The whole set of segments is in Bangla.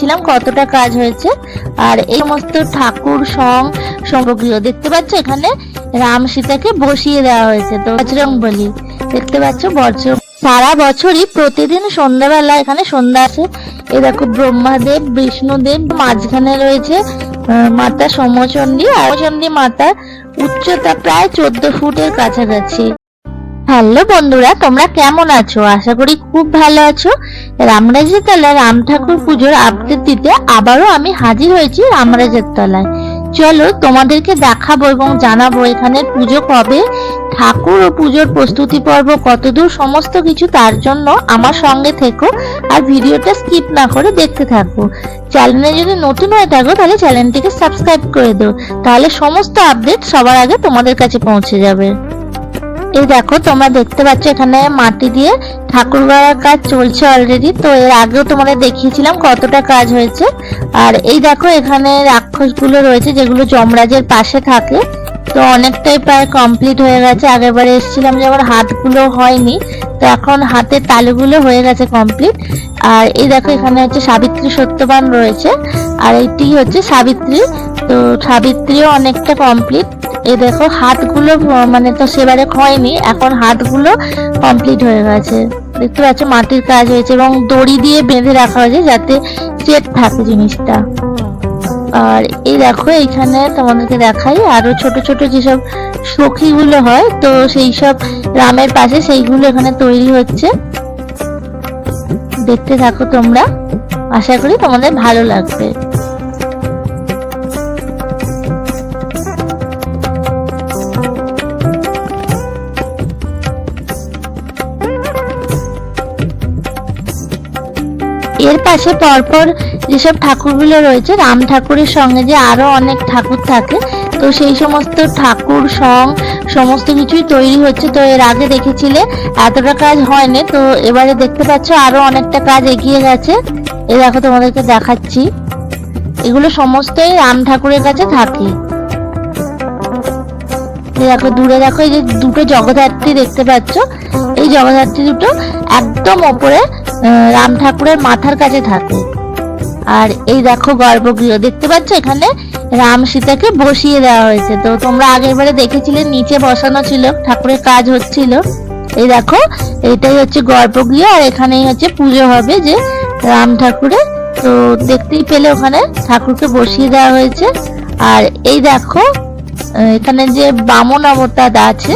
দেখাচ্ছিলাম কতটা কাজ হয়েছে। আর এই সমস্ত ঠাকুর সং সমগ্রীয় দেখতে পাচ্ছ এখানে রাম সীতাকে বসিয়ে দেওয়া হয়েছে, তো বজরং বলি দেখতে পাচ্ছ বজ্র সারা বছরই প্রতিদিন সন্ধ্যাবেলা এখানে সন্ধ্যা আছে এ দেখো ব্রহ্মাদেব, বিষ্ণুদেব, মাঝখানে রয়েছে মাতা সমচণ্ডী আর মাতার উচ্চতা প্রায় চোদ্দ ফুটের কাছাকাছি। হ্যালো বন্ধুরা, তোমরা কেমন আছো? আশা করি খুব ভালো আছো। রামরাজের তলায় রাম ঠাকুর পুজোর আপডেট দিতে আবারও আমি হাজির হয়েছি রামরাজের তলায়। চলো তোমাদেরকে দেখাবো এবং জানাব এখানে পুজো কবে, ঠাকুর ও পুজোর প্রস্তুতি পর্ব কতদূর, সমস্ত কিছু তার জন্য আমার সঙ্গে থেকো আর ভিডিওটা স্কিপ না করে দেখতে থাকো। চ্যানেলে যদি নতুন হয়ে থাকো, তাহলে চ্যানেলটিকে সাবস্ক্রাইব করে দিও। তাহলে সমস্ত আপডেট সবার আগে তোমাদের কাছে পৌঁছে যাবে। এই দেখো, তোমরা দেখতে পাচ্ছ এখানে মাটি দিয়ে ঠাকুর গড়ার কাজ চলছে অলরেডি তো এর আগেও তোমাদের দেখিয়েছিলাম কতটা কাজ হয়েছে। আর এই দেখো, এখানে রাক্ষসগুলো রয়েছে যেগুলো যমরাজের পাশে থাকে। তো অনেকটাই প্রায় কমপ্লিট হয়ে গেছে। আগেরবারে এসেছিলাম যেমন হাতগুলো হয়নি। তো এখন হাতের তালুগুলো হয়ে গেছে কমপ্লিট আর এই দেখো, এখানে হচ্ছে সাবিত্রী সত্যবান রয়েছে। আর এইটি হচ্ছে সাবিত্রী। তো সাবিত্রীও অনেকটা কমপ্লিট এই দেখো, হাতগুলো মানে তো সেবারে হয়নি, এখন হাতগুলো কমপ্লিট হয়ে গেছে। দেখতে পাচ্ছ, মাটির কাজ হয়েছে এবং দড়ি দিয়ে বেঁধে রাখা হয়েছে যাতে চেট থাকে জিনিসটা। আর এই দেখো, এইখানে তোমাদেরকে দেখাই, আরও ছোট ছোট যেসব সখীগুলো হয়, তো সেই সব রামের পাশে সেইগুলো এখানে তৈরি হচ্ছে। দেখতে থাকো তোমরা, আশা করি তোমাদের ভালো লাগবে। এর পাশে পরপর যেসব ঠাকুরগুলো রয়েছে, রাম ঠাকুরের সঙ্গে যে আরও অনেক ঠাকুর থাকে, তো সেই সমস্ত ঠাকুর সং সমস্ত কিছুই তৈরি হচ্ছে। তো এর আগে দেখেছিলে, এতটা কাজ হয়নি, তো এবারে দেখতে পাচ্ছ আরও অনেকটা কাজ এগিয়ে গেছে। এ দেখো তোমাদেরকে দেখাচ্ছি। এগুলো সমস্তই রাম ঠাকুরের কাছে থাকে। দেখো, দূরে দেখো, এই যে দুটো জগদ্ধাত্রী দেখতে পাচ্ছ। এই জগদ্ধাত্রী দুটো একদম ওপরে রাম ঠাকুরের মাথার কাছে থাকে। আর এই দেখো গর্ভগৃহ, দেখতে পাচ্ছ এখানে রাম সীতাকে বসিয়ে দেওয়া হয়েছে। তো তোমরা আগের বারে দেখেছিলে, নিচে বসানো ছিল, ঠাকুরের কাজ হচ্ছিল। এই দেখো, এটাই হচ্ছে গর্ভগৃহ, আর এখানেই হচ্ছে পুজো হবে যে রাম ঠাকুরের। তো দেখতেই পেলে ওখানে ঠাকুরকে বসিয়ে দেওয়া হয়েছে। আর এই দেখো এখানে যে বামন অবতার আছে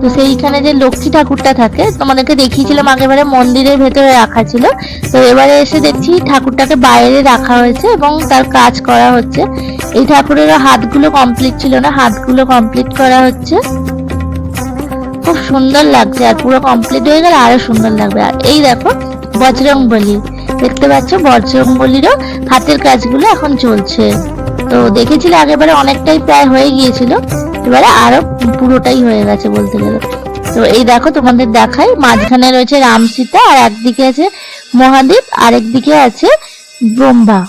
তো সেইখানে যে লক্ষ্মী ঠাকুরটা থাকে, তোমাদেরকে দেখিয়েছিলাম আগেবারে, মন্দিরের ভেতরে রাখা ছিল। তো এবারে এসে দেখছি ঠাকুরটাকে বাইরে রাখা হয়েছে এবং তার কাজ করা হচ্ছে। এই ঠাকুরেরও হাতগুলো কমপ্লিট ছিল না, হাতগুলো কমপ্লিট করা হচ্ছে। খুব সুন্দর লাগছে, আর পুরো কমপ্লিট হয়ে গেলে আরও সুন্দর লাগবে। আর এই দেখো বজরং বলি দেখতে পাচ্ছ বজরং বলিরও হাতের কাজগুলো এখন চলছে। তো দেখেছিলে আগেবারে অনেকটাই প্রায় হয়ে গিয়েছিল। এবারে আরও পুরোটাই হয়ে গেছে বলতে গেলে। তো এই দেখো তোমাদের দেখাই, মাঝখানে রয়েছে রাম সীতা আর একদিকে আছে মহাদেব আর একদিকে আছে ব্রহ্মা।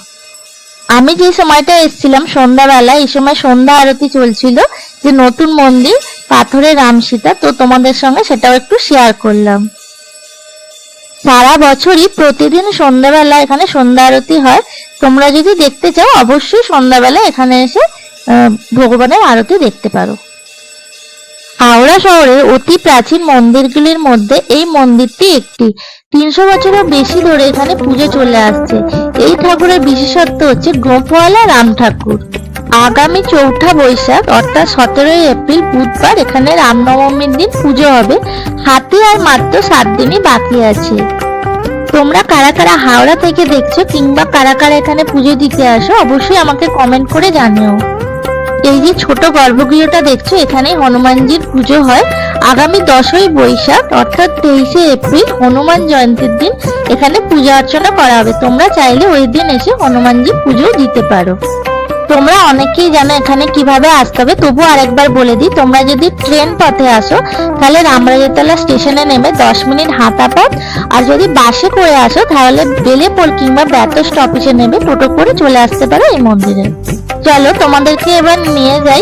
আমি যে সময়টা এসেছিলাম সন্ধ্যাবেলা, এই সময় সন্ধ্যা আরতি চলছিল যে নতুন মন্দির, পাথরের রাম সীতা, তো তোমাদের সঙ্গে সেটাও একটু শেয়ার করলাম। সারা বছরই প্রতিদিন সন্ধ্যাবেলা এখানে সন্ধ্যা আরতি হয়। তোমরা যদি দেখতে চাও, অবশ্যই সন্ধ্যাবেলা এখানে এসে ভগবানের আরতি দেখতে পারো। হাওড়া শহরের অতি প্রাচীন মন্দিরগুলির মধ্যে এই মন্দিরটি একটি। তিনশো বছরের বেশি ধরে এখানে পুজো চলে আসছে। এই ঠাকুরের বিশেষত্ব হচ্ছে গোপওয়ালা রাম ঠাকুর। আগামী চৌঠা বৈশাখ, অর্থাৎ সতেরোই এপ্রিল, বুধবার এখানে রামনবমীর দিন পুজো হবে। হাতে আর মাত্র সাত দিনই বাকি আছে। তোমরা কারা কারা হাওড়া থেকে দেখছ কিংবা কারা কারা এখানে পুজো দিতে আসো, অবশ্যই আমাকে কমেন্ট করে জানিও। এই যে ছোট গর্ভগৃহটা দেখছ, এখানে হনুমানজির পুজো হয়। আগামী দশই বৈশাখ, অর্থাৎ তেইশে এপ্রিল, হনুমান জয়ন্তীর দিন এখানে পূজা অর্চনা করা হবে। তোমরা চাইলে ওই দিন এসে হনুমানজির পুজো দিতে পারো। তোমরা অনেকেই জানো এখানে কীভাবে আসতে হবে তবু আরেকবার বলে দিই, তোমরা যদি ট্রেন পথে আসো, তাহলে রামরাজতলা স্টেশনে নেমে দশ মিনিট হাঁটা পথ, আর যদি বাসে করে আসো, তাহলে বেলেপোল কিংবা ব্যাত স্টপেজে নেবে টোটো করে চলে আসতে পারো এই মন্দিরে। চলো, তোমাদেরকে এবার নিয়ে যাই।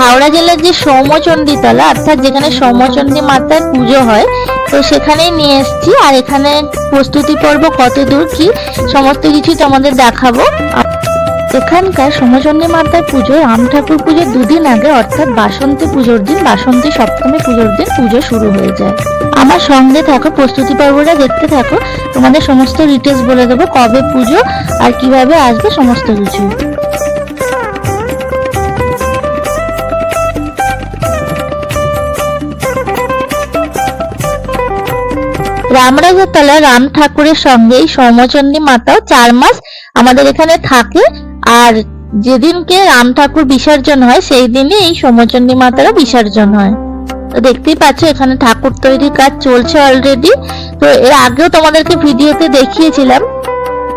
হাওড়া জেলার যে সৌমচণ্ডী তলা অর্থাৎ যেখানে সৌমচণ্ডী মাতার পুজো হয়, তো সেখানেই নিয়ে এসেছি। আর এখানে প্রস্তুতি পর্ব কত দূর, কি সমস্ত কিছু তোমাদের দেখাবো। এখানকার সমচন্ডী মাতার পুজো, রাম ঠাকুর পুজোর দুদিন আগে, অর্থাৎ বাসন্তী পুজোর দিন, বাসন্তী সপ্তমী পুজোর দিন পুজো শুরু হয়ে যায়। আমার সঙ্গে থাকো, প্রস্তুতি পর্বটা দেখতে থাকো। তোমাদের সমস্ত ডিটেলস বলে দেবো, কবে পুজো আর কীভাবে আসবে, সমস্ত কিছু। রামরাজের তলায় রাম ঠাকুরের সঙ্গে এই সৌমচন্ডী মাতাও চার মাস আমাদের এখানে থাকে। আর যেদিনকে রাম ঠাকুর বিসর্জন হয়, সেই দিনই এই সৌমচন্ডী মাতারও বিসর্জন হয়। দেখতেই পাচ্ছ, এখানে ঠাকুর তৈরির কাজ চলছে অলরেডি তো এর আগেও তোমাদেরকে ভিডিওতে দেখিয়েছিলাম।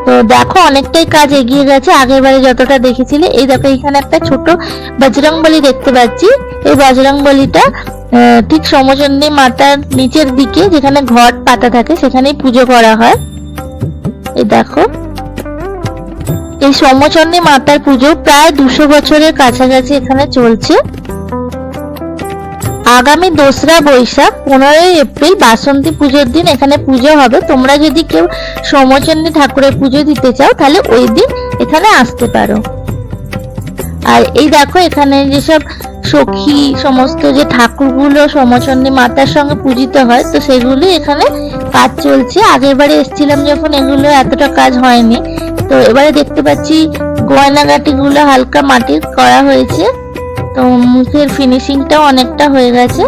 তো দেখো, অনেকটাই কাজ এগিয়ে গেছে। আগের বারে যতটা দেখেছিলে, এই দেখো, এখানে একটা ছোট বজরং বলি দেখতে পাচ্ছি। এই বজরং বলিটা ঠিক সমচন্ডী মাতার নিচের দিকে যেখানে ঘট পাতা থাকে, সেখানেই পুজো করা হয়। এই দেখো। এই সমচন্ডী মাতার পুজো প্রায় দুশো বছরের কাছাকাছি এখানে চলছে। আগামী দোসরা বৈশাখ, পনেরোই এপ্রিল বাসন্তী পুজোর দিন এখানে পুজো হবে। তোমরা যদি কেউ সমচন্ডী ঠাকুরের পুজো দিতে চাও, তাহলে ওই দিন এখানে আসতে পারো। আর এই দেখো, এখানে যেসব সখী, সমস্ত যে ঠাকুরগুলো সমচন্ডী মাতার সঙ্গে পূজিত হয়, তো সেগুলি এখানে কাজ চলছে। আগের বারে এসেছিলাম যখন, এগুলো এতটা কাজ হয়নি। তো এবারে দেখতে পাচ্ছি গয়নাগাটি গুলো হালকা মাটির করা হয়েছে। তো মুখের ফিনিশিংটাও অনেকটা হয়ে গেছে।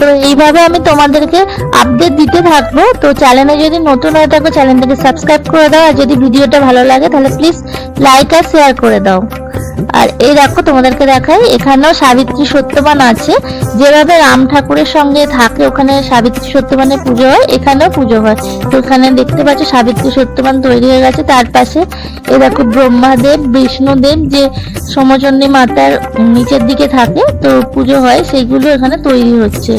তো এইভাবে আমি তোমাদেরকে আপডেট দিতে থাকব। তো চ্যানেলে যদি নতুন হয়ে থাকো চ্যানেলটাকে সাবস্ক্রাইব করে দাও। আর যদি ভিডিওটা ভালো লাগে, তাহলে প্লিজ লাইক আর শেয়ার করে দাও। আর এই দেখো তোমাদেরকে দেখাই, এখানেও সাবিত্রী সত্যবান আছে। যেভাবে রাম ঠাকুরের সঙ্গে থাকে, ওখানে সাবিত্রী সত্যবানের পুজো হয়, এখানেও পুজো হয়। তো এখানে দেখতে পাচ্ছ সাবিত্রী সত্যবান তৈরি হয়ে গেছে। তার পাশে এই দেখো ব্রহ্মাদেব, বিষ্ণুদেব, যে সমচন্ডী মাতার নিচের দিকে থাকে, তো পুজো হয়, সেইগুলো এখানে তৈরি হচ্ছে।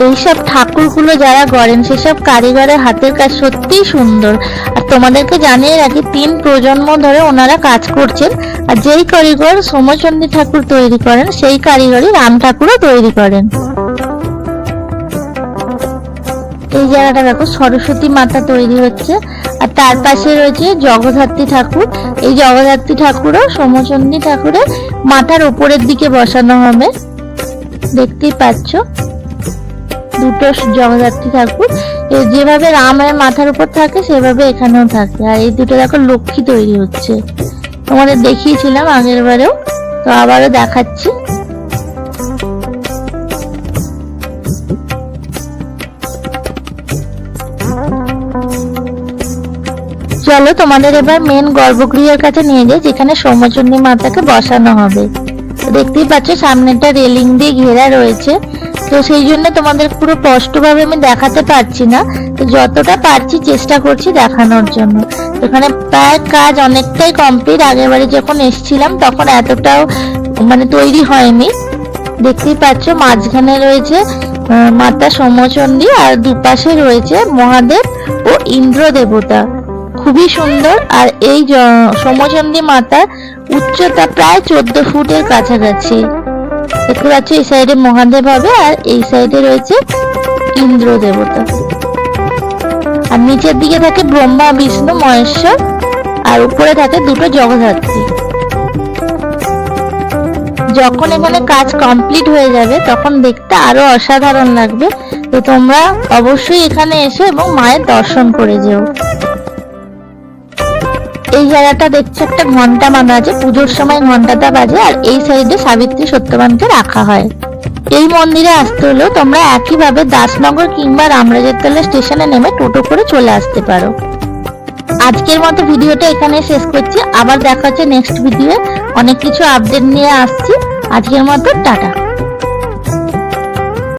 এইসব ঠাকুরগুলো যারা গড়েন, সেসব কারিগরের হাতের কাজ সত্যিই সুন্দর। আর তোমাদেরকে জানিয়ে রাখি, তিন প্রজন্ম ধরে ওনারা কাজ করছেন। আর যেই কারিগর সোমচন্ডী ঠাকুর তৈরি করেন, সেই কারিগরই রাম ঠাকুরও তৈরি করেন। এই জায়গাটা দেখো, সরস্বতী মাতা তৈরি হচ্ছে। আর তার পাশে রয়েছে জগদ্ধাত্রী ঠাকুর। এই জগদ্ধাত্রী ঠাকুরও সোমচন্ডী ঠাকুরের মাথার উপরের দিকে বসানো হবে। দেখতেই পাচ্ছ। দুটো জগদ্ধাত্রী ঠাকুর যেভাবে রামের মাথার উপর থাকে, সেভাবে এখানেও থাকে। আর এই দুটো দেখো লক্ষ্মী তৈরি হচ্ছে। তোমাদের দেখিয়েছিলাম আগের বারেও, তো আবারও দেখাচ্ছি। চলো তোমাদের এবার মেন গর্ভগৃহের কাছে নিয়ে যাই, যেখানে সৌমচন্ডী মাতাকে বসানো হবে। দেখতেই পাচ্ছ সামনেটা রেলিং দিয়ে ঘেরা রয়েছে। তো সেই জন্য তোমাদের পুরো স্পষ্টভাবে আমি দেখাতে পারছি না। তো যতটা পারছি চেষ্টা করছি দেখানোর জন্য। এখানে প্রায় কাজ অনেকটাই কমপ্লিট আগের বারে যখন এসেছিলাম, তখন এতটাও মানে তৈরি হয়নি। দেখতেই পাচ্ছ, মাঝখানে রয়েছে মাতা সমচন্ডী আর দুপাশে রয়েছে মহাদেব ও ইন্দ্র দেবতা খুবই সুন্দর। আর এই সমচন্ডী মাতার উচ্চতা প্রায় চোদ্দ ফুটের কাছাকাছি। দেখতে পাচ্ছ, এই সাইডে মহাদেব হবে আর এই সাইডে রয়েছে ইন্দ্র দেবতা। আর নিচের দিকে থাকে ব্রহ্মা, বিষ্ণু, মহেশ্বর, আর উপরে থাকে দুটো জগদ্ধাত্রী। যখন এখানে কাজ কমপ্লিট হয়ে যাবে, তখন দেখতে আরও অসাধারণ লাগবে। তো তোমরা অবশ্যই এখানে এসো এবং মায়ের দর্শন করে যেও। এই জায়গাটা দেখছ একটা ঘণ্টা মানা আছে, পুজোর সময় ঘন্টাটা বাজে আর এই সাইডে সাবিত্রী সত্যবানকে রাখা হয়। এই মন্দিরে আসতে হলেও তোমরা একইভাবে দাসনগর কিংবা রামরাজেরতলা স্টেশনে নেমে টোটো করে চলে আসতে পারো। আজকের মতো ভিডিওটা এখানে শেষ করছি। আবার দেখা হচ্ছে নেক্সট ভিডিও অনেক কিছু আপডেট নিয়ে আসছি। আজকের মতো টাটা।